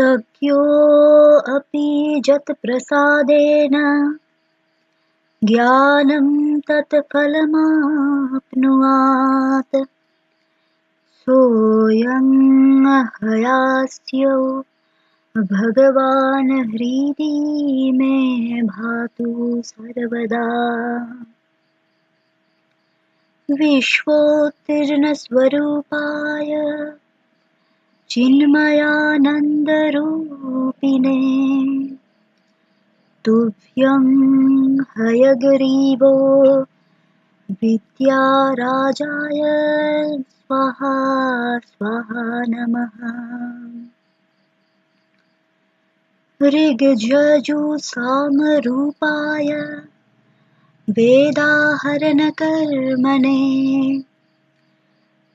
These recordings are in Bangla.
सख्योऽपि जत्प्रसादेन ज्ञानं तत्फलमाप्नुयात् सोऽयं हयास्यो भगवान् हृदि मे भातु सर्वदा विश्वोत्तीर्णस्वरूपाय चिन्मयानन्दरूपिणे तुभ्यं हयग्रीवो विद्याराजाय स्वाहा स्वाहा नमः। ऋग्जजुसामरूपाय वेदाहरणकर्मणे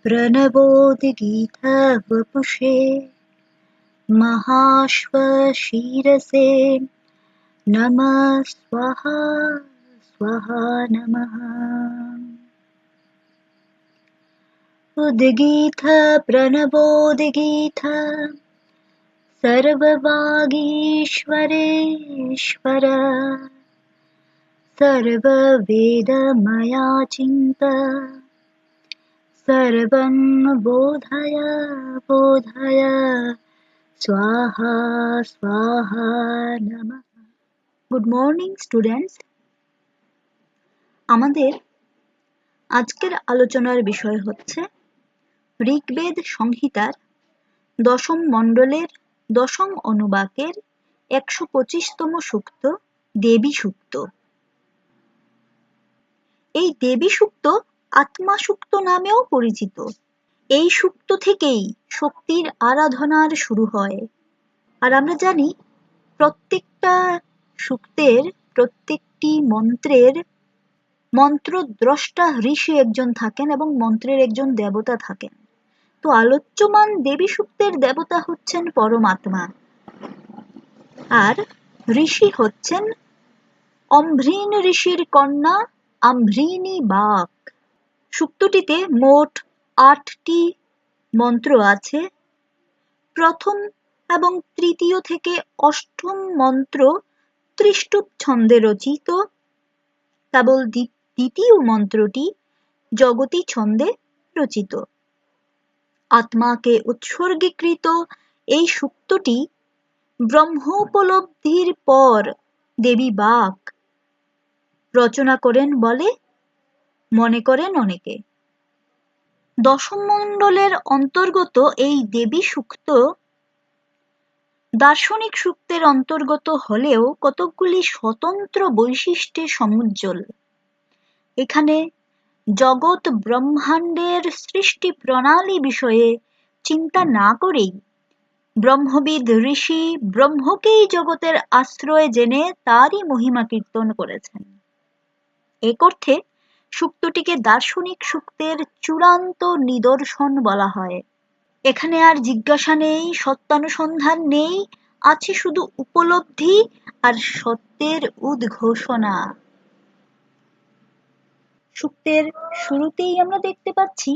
प्रणवोद्गीतवपुषे महाश्वशिरसे नमः स्वाहा स्वाहा नमः। उद्गीत प्रणवोद्गीत सर्ववागीश्वरेश्वर सर्ववेदमया चिन्त सर्वं बोधय बोधय स्वाहा स्वाहा नमः গুড মর্নিং স্টুডেন্টস আমাদের আজকের আলোচনার বিষয় হচ্ছে ঋগ্বেদ সংহিতার দশম মণ্ডলের দশম অনুবাকের একশো পঁচিশতম সূক্ত দেবী সূক্ত এই দেবী সূক্ত আত্মা সুক্ত নামেও পরিচিত। এই সুক্ত থেকেই শক্তির আরাধনার শুরু হয়। আর আমরা জানি, প্রত্যেকটা সূক্তের, প্রত্যেকটি মন্ত্রের মন্ত্রদ্রষ্টা ঋষি একজন থাকেন এবং মন্ত্রের একজন দেবতা থাকেন। তো আলোচ্যমান দেবী সূক্তের দেবতা হচ্ছেন পরমাত্মা। আর ঋষি হচ্ছেন অম্ভ্রীন ঋষির কন্যা আম্ভ্রিনী বাক। সূক্তটিতে মোট আটটি মন্ত্র আছে। প্রথম এবং তৃতীয় থেকে অষ্টম মন্ত্র ত্রিষ্টুপ ছন্দে রচিত। কেবল দ্বিতীয় মন্ত্রটি জগতী ছন্দে রচিত। আত্মাকে উৎসর্গীকৃত এই সূক্তটি ব্রহ্মোপলব্ধির পর দেবী বাক রচনা করেন বলে মনে করেন অনেকে। দশম মণ্ডলের অন্তর্গত এই দেবী সূক্ত দার্শনিক সূক্তের অন্তর্গত হলেও কতকগুলি স্বতন্ত্র বৈশিষ্ট্যে সমুজ্জ্বল। এখানে জগৎ ব্রহ্মাণ্ডের সৃষ্টি প্রণালী বিষয়ে চিন্তা না করেই ব্রহ্মবিদ ঋষি ব্রহ্মকেই জগতের আশ্রয় জেনে তারই মহিমা কীর্তন করেছেন। এক অর্থে সুক্তটিকে দার্শনিক সূক্তের চূড়ান্ত নিদর্শন বলা হয়। এখানে আর জিজ্ঞাসা নেই, সত্যানুসন্ধান নেই, আছে শুধু উপলব্ধি আর সত্যের উদ্ঘোষণা। সূক্তের শুরুতেই আমরা দেখতে পাচ্ছি,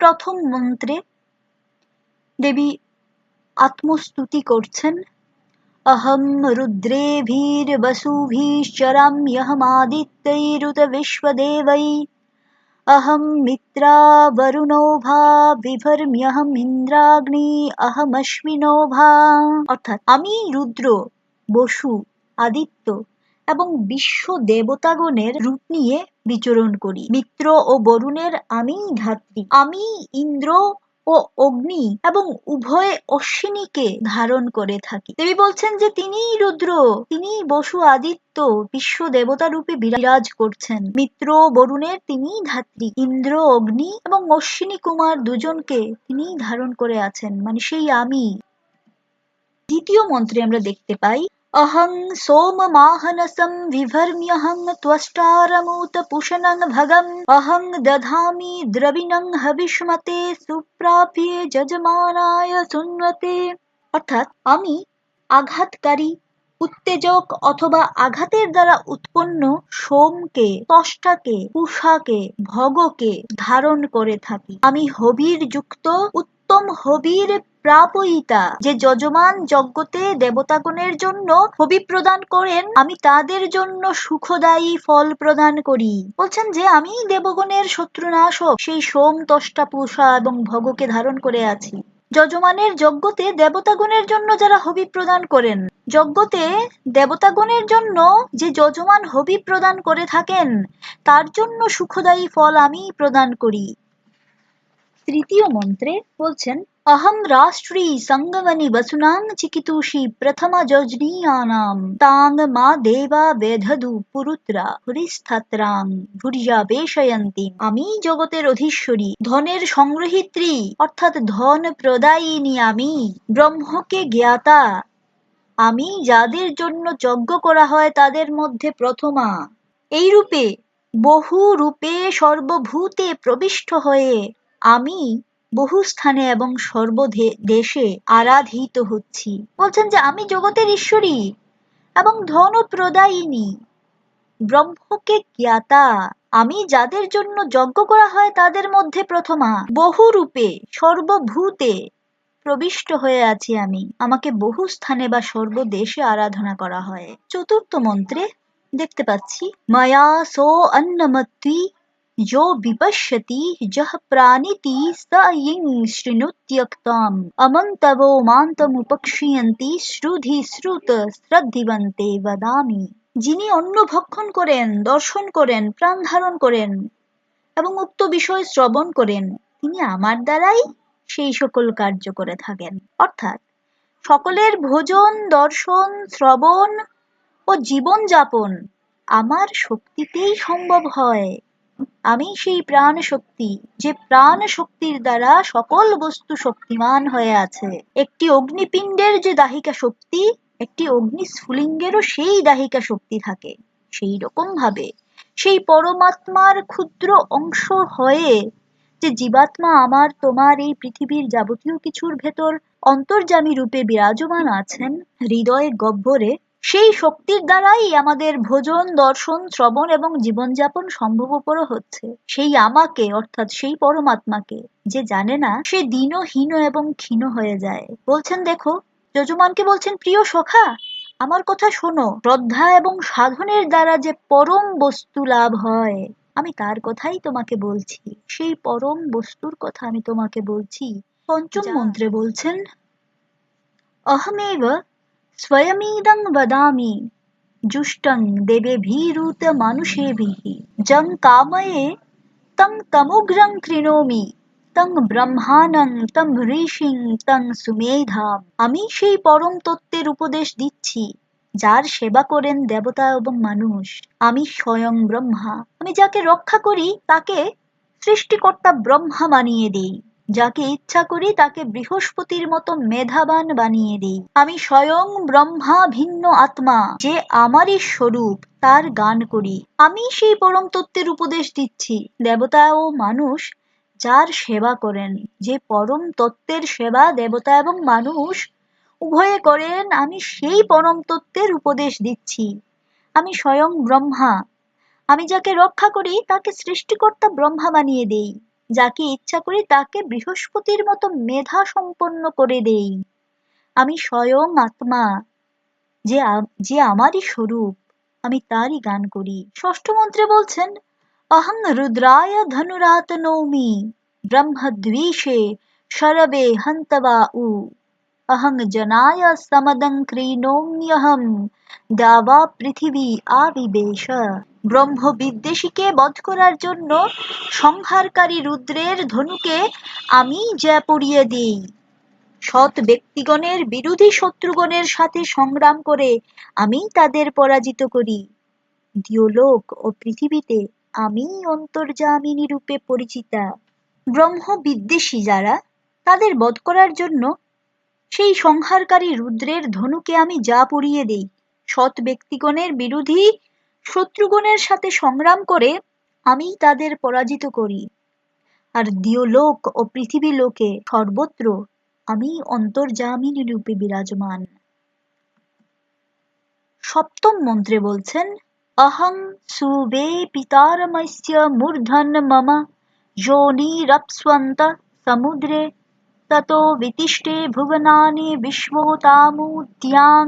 প্রথম মন্ত্রে দেবী আত্মস্তুতি করছেন अहं रुद्रेभिर्वसुभिश्चराम्यहमादित्यैरुत विश्वदेवै अहं मित्रा वरुणोभा বিভর্ম্যহমিন্দ্রাগ্নি অহমশ্বিনোভা অর্থাৎ আমি রুদ্র বসু আদিত্য এবং বিশ্ব দেবতাগণের রূপ নিয়ে বিচরণ করি মিত্র ও বরুণের আমি ধাত্রী আমি ইন্দ্র ও অগ্নি এবং উভয় অশ্বিনীকে ধারণ করে থাকি। দেবী বলছেন যে, তিনিই রুদ্র তিনি বসু আদিত্য, বিশ্ব দেবতা রূপে বিরাজ করছেন। মিত্র বরুণের তিনিই ধাত্রী, ইন্দ্র, অগ্নি এবং অশ্বিনী কুমার দুজনকে তিনি ধারণ করে আছেন। মানে সেই আমি। দ্বিতীয় মন্ত্রে আমরা দেখতে পাই अहं सोममाहनसं विभर्म्यहं त्वष्टारमूतपुषणं भगम् अहं दधामि द्रविणं हविष्मते সুপ্রাপ্যে যজমানায় সুন্নতে অর্থাৎ আমি আঘাতকারী উত্তেজক অথবা আঘাতের দ্বারা উৎপন্ন সোমকে তষ্টাকে পুষাকে ভগকে ধারণ করে থাকি আমি হবির যুক্ত উত্তম হবির প্রাপয়িতা যে যজমান যজ্ঞতে দেবতাগণের জন্য হবি প্রদান করেন, আমি তাদের জন্য সুখদায়ী ফল প্রদান করি। বলছেন যে আমি দেবগণের শত্রুনাশক, সেই সোম তষ্টা পুষা এবং ভগকে ধারণ করে আছি। যজমানের যজ্ঞতে দেবতাগণের জন্য যারা হবি প্রদান করেন, যজ্ঞতে দেবতাগণের জন্য যে যজমান হবি প্রদান করে থাকেন, তার জন্য সুখদায়ী ফল আমি প্রদান করি। তৃতীয় মন্ত্রে বলছেন, অহং রাষ্ট্রী সঙ্গমনি বসুনাং চিকিতুষি প্রথমা যজনীয়ানাম। তাং মা দেবা বেধদু পুরুত্রা হরিস্থাত্রাং। ভুরিয়া বেশয়ন্তী আমি জগতের অধীশ্বরী। ধনের সংগ্রহিত্রী অর্থাৎ ধন প্রদায়িনী আমি। ব্রহ্মকে জ্ঞাতা। আমি যাদের জন্য যজ্ঞ করা হয় তাদের মধ্যে প্রথমা। এই রূপে বহু রূপে সর্বভূতে প্রবিষ্ট হয়ে আমি বহু স্থানে এবং সর্বদে দেশে আরাধিত হচ্ছি। বলছেন যে আমি জগতের ঈশ্বরী এবং ধন প্রদায়িনী। ব্রহ্মকে জ্ঞাতা, আমি যাদের জন্য যজ্ঞ করা হয় তাদের মধ্যে প্রথমা। বহু রূপে সর্বভূতে প্রবিষ্ট হয়ে আছি আমি। আমাকে বহু স্থানে বা সর্বদেশে আরাধনা করা হয়। চতুর্থ মন্ত্রে দেখতে পাচ্ছি, মায়া সো অন্নমত্তি जो विपश्यति जः प्राणिति स इं शृणुत्यक्ताम् अमन्तवो मान्तमुपक्षीयन्ति শ্রুধি শ্রুত শ্রদ্ধিবন্তে বদামি যিনি অন্ন ভক্ষণ করেন দর্শন করেন প্রাণ ধারণ করেন এবং উক্ত বিষয় শ্রবণ করেন তিনি আমার দ্বারাই সেই সকল কার্য করে থাকেন অর্থাৎ সকলের ভোজন দর্শন শ্রবণ ও জীবন যাপন আমার শক্তিতেই সম্ভব হয় আমি সেই প্রাণ শক্তি, যে প্রাণ শক্তির দ্বারা সকল বস্তু শক্তিমান হয়ে আছে। একটি অগ্নিপিণ্ডের যে দাহিকা শক্তি, একটি অগ্নি স্ফুলিঙ্গেরও সেই দাহিকা শক্তি থাকে, সেই রকম ভাবে। সেই পরমাত্মার ক্ষুদ্র অংশ হয়ে যে জীবাত্মা আমার, তোমার এই পৃথিবীর যাবতীয় কিছুর ভেতর অন্তর্জামী রূপে বিরাজমান আছেন, হৃদয়ে গহ্বরে সেই শক্তির দ্বারাই আমাদের ভোজন দর্শন শ্রবণ এবং জীবনযাপন সম্ভবপর হচ্ছে। সেই আমাকে অর্থাৎ সেই পরমাত্মাকে যে জানে না সে দিনহীন এবং ক্ষীণ হয়ে যায়। বলছেন দেখো যজমানকে বলছেন প্রিয় সখা আমার কথা শোনো। শ্রদ্ধা এবং সাধনের দ্বারা যে পরম বস্তু লাভ হয় আমি তার কথাই তোমাকে বলছি। সেই পরম বস্তুর কথা আমি তোমাকে বলছি। পঞ্চম মন্ত্রে বলছেন অহমেব স্বয়মিদং বদামি জুষ্টং দেবে ভীরুত देवेभिरुतमानुषेभिः যং কাময়ে তং তমুগ্রং कृणोमि। তং ব্রহ্মানং তং ঋষিং তং সুমেধাম আমি সেই পরম তত্ত্বের উপদেশ দিচ্ছি যার সেবা করেন দেবতা এবং মানুষ। আমি স্বয়ং ব্রহ্মা। আমি যাকে রক্ষা করি, তাকে সৃষ্টিকর্তা ব্রহ্মা মানিয়ে দেই। যাকে ইচ্ছা করি তাকে বৃহস্পতির মতো মেধাবান বানিয়ে দিই। আমি স্বয়ং ব্রহ্মা ভিন্ন আত্মা, যে আমারই স্বরূপ, তার গান করি। আমি সেই পরম তত্ত্বের উপদেশ দিচ্ছি। দেবতা ও মানুষ যার সেবা করেন, যে পরম তত্ত্বের সেবা দেবতা এবং মানুষ উভয়ে করেন, আমি সেই পরম তত্ত্বের উপদেশ দিচ্ছি। আমি স্বয়ং ব্রহ্মা। আমি যাকে রক্ষা করি, তাকে সৃষ্টিকর্তা ব্রহ্মা বানিয়ে দেই। যাকে ইচ্ছা করি তাকে বৃহস্পতির মতো মেধা সম্পন্ন করে দেই। আমি স্বয়ং আত্মা, যে যে আমারই স্বরূপ, আমি তারই গান করি। ষষ্ঠ মন্ত্রে বলছেন, অহং রুদ্রায় ধনুরাত নৌমি ব্রহ্মদ্বীষে শরবে হন্তবা উ অহং জনায় সমদং ক্রীণোম্যহম দাবা পৃথিবী আবিবেশ। ব্রহ্ম বিদ্বেষীকে বধ করার জন্য সংহারকারী রুদ্রের ধনুকে আমি যা পড়িয়ে দিই। সৎ ব্যক্তিগণের বিরোধী শত্রুগণের সাথে সংগ্রাম করে আমি তাদের পরাজিত করি। দিওলোক ও পৃথিবীতে আমি অন্তর্জামিনী রূপে পরিচিতা। ব্রহ্ম বিদ্বেষী যারা তাদের বধ করার জন্য সেই সংহারকারী রুদ্রের ধনুকে আমি যা পড়িয়ে দেই। সৎ ব্যক্তিগণের বিরোধী শত্রুগণের সাথে সংগ্রাম করে আমি তাদের পরাজিত করি। আর দিওলোক ও পৃথিবী লোকে সর্বত্র আমি অন্তর্জামিনী রূপে বিরাজমান। সপ্তম মন্ত্রে বলছেন অহং সুবে পিতারমস্য মূর্ধন মম যোনিরপ্স্বন্ত সমুদ্রে, ততো বিতিষ্টে ভুবনানি বিশ্বতামুদ্যাং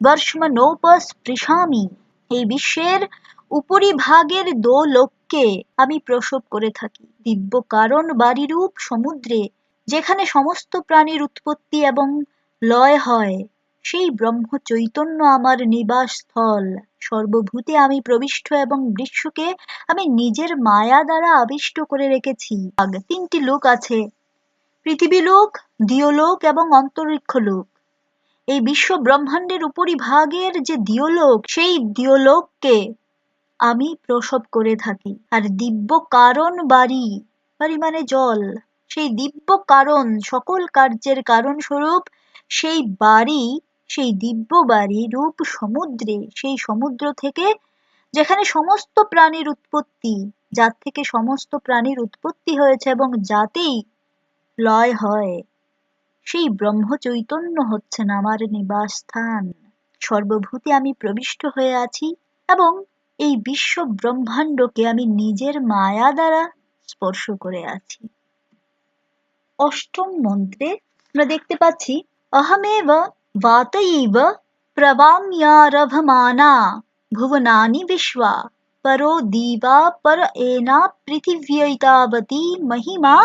বর্ষ্মনোপস্পৃশামি এই বিশ্বের উপরিভাগের দো লোককে আমি প্রসব করে থাকি। দিব্য কারণ বাড়িরূপ সমুদ্রে, যেখানে সমস্ত প্রাণীর উৎপত্তি এবং লয় হয়, সেই ব্রহ্ম চৈতন্য আমার নিবাস স্থল সর্বভূতে আমি প্রবিষ্ট এবং বিশ্বকে আমি নিজের মায়া দ্বারা আবিষ্ট করে রেখেছি। তিনটি লোক আছে পৃথিবী লোক দিয়লোক এবং অন্তরিক্ষ লোক এই বিশ্ব ব্রহ্মাণ্ডের উপরিভাগের যে দিয়লোক সেই দিয়লোককে আমি প্রসব করে থাকি। আর দিব্য কারণ বাড়ি বাড়ি মানে জল। সেই দিব্য কারণ, সকল কার্যের কারণ স্বরূপ সেই বাড়ি, সেই দিব্য বাড়ি রূপ সমুদ্রে, সেই সমুদ্র থেকে যেখানে সমস্ত প্রাণীর উৎপত্তি, যার থেকে সমস্ত প্রাণীর উৎপত্তি হয়েছে এবং যাতেই লয় হয়। সেই ব্রহ্ম চৈতন্য হচ্ছেন আমার নিবাস স্থান সর্বভূতে আমি প্রবিষ্ট হয়ে আছি এবং এই বিশ্ব ব্রহ্মাণ্ডকে আমি নিজের মায়া দ্বারা স্পর্শ করে আছি। অষ্টম মন্ত্রে আমরা দেখতে পাচ্ছি, অহমেব বাতইব প্রবাম্যারভমানা ভুবনানি বিশ্বা পর দিবা পর এনা পৃথিব্যৈতাবতী মহিমা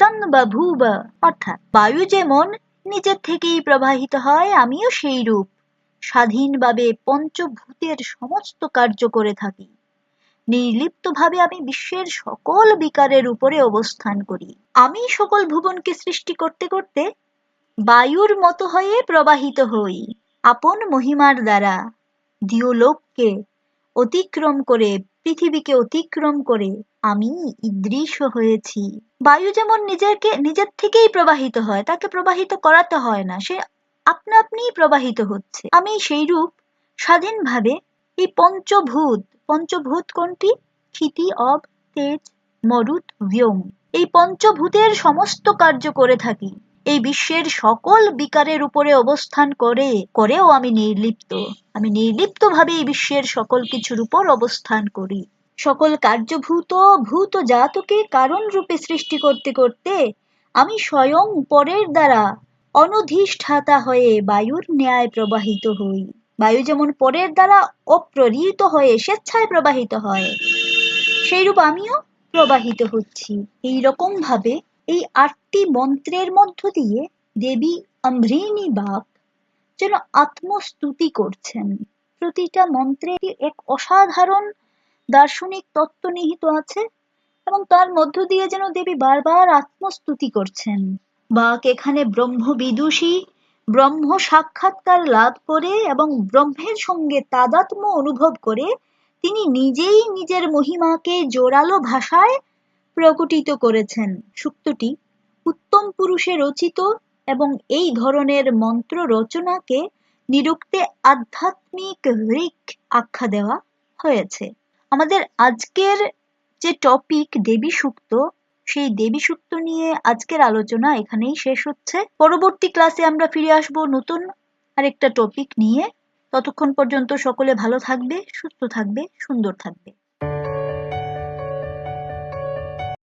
সংবভূব অর্থাৎ বায়ু যেমন নিজের থেকেই প্রবাহিত হয়, আমিও সেই রূপ। স্বাধীনভাবে পঞ্চভূতের সমস্ত কার্য করে থাকি। নির্লিপ্তভাবে আমি বিশ্বের সকল বিকারের উপরে অবস্থান করি। আমি সকল ভুবনকে সৃষ্টি করতে করতে বায়ুর মতো হয়ে প্রবাহিত হই, আপন মহিমার দ্বারা। দিওলোককে অতিক্রম করে, পৃথিবীকে অতিক্রম করে আমি ইদৃশ হয়েছি। বায়ু যেমন নিজেকে, নিজের থেকেই প্রবাহিত হয়, তাকে প্রবাহিত করাতে হয় না, সে আপনা আপনি প্রবাহিত হচ্ছে। আমি সেই রূপ স্বাধীনভাবে এই পঞ্চভূত পঞ্চভূত কোনটি? ক্ষিতি, অব, তেজ, মরুত, ব্যোম। এই পঞ্চভূতের সমস্ত কার্য করে থাকি। এই বিশ্বের সকল বিকারের উপরে অবস্থান করে, করেও আমি নির্লিপ্ত। আমি নির্লিপ্ত ভাবে এই বিশ্বের সকল কিছুর উপর অবস্থান করি। সকল কার্যভূত, ভূত জাতকে কারণ রূপে সৃষ্টি করতে করতে আমি স্বয়ং পরের দ্বারা অনধিষ্ঠাতা হয়ে বায়ুর ন্যায় প্রবাহিত হই। বায়ু যেমন পরের দ্বারা অপ্রেরিত হয়ে স্বেচ্ছায় প্রবাহিত হয়, সেইরূপ আমিও প্রবাহিত হচ্ছি। এই রকম ভাবে এই আটটি মন্ত্রের মধ্য দিয়ে দেবী অম্ভৃণী বাপ যেন আত্মস্তুতি করছেন। প্রতিটা মন্ত্রে এক অসাধারণ দার্শনিক তত্ত্ব নিহিত আছে এবং তার মধ্য দিয়ে যেন দেবী বারবার আত্মস্তুতি করছেন। বাক এখানে ব্রহ্ম বিদুষী ব্রহ্ম সাক্ষাৎকার লাভ করে এবং ব্রহ্মের সঙ্গে তাদাত্ম অনুভব করে তিনি নিজেই নিজের মহিমাকে জোরালো ভাষায় প্রকটিত করেছেন। সুক্তটি উত্তম পুরুষে রচিত এবং এই ধরনের মন্ত্র রচনাকে নিরুক্তে আধ্যাত্মিক ঋক আখ্যা দেওয়া হয়েছে। আমাদের আজকের যে টপিক দেবী সুক্ত, সেই দেবী সুক্ত নিয়ে আজকের আলোচনা এখানেই শেষ হচ্ছে। পরবর্তী ক্লাসে আমরা ফিরে আসব নতুন আরেকটা টপিক নিয়ে। ততক্ষণ পর্যন্ত সকলে ভালো থাকবে, সুস্থ থাকবে, সুন্দর থাকবে।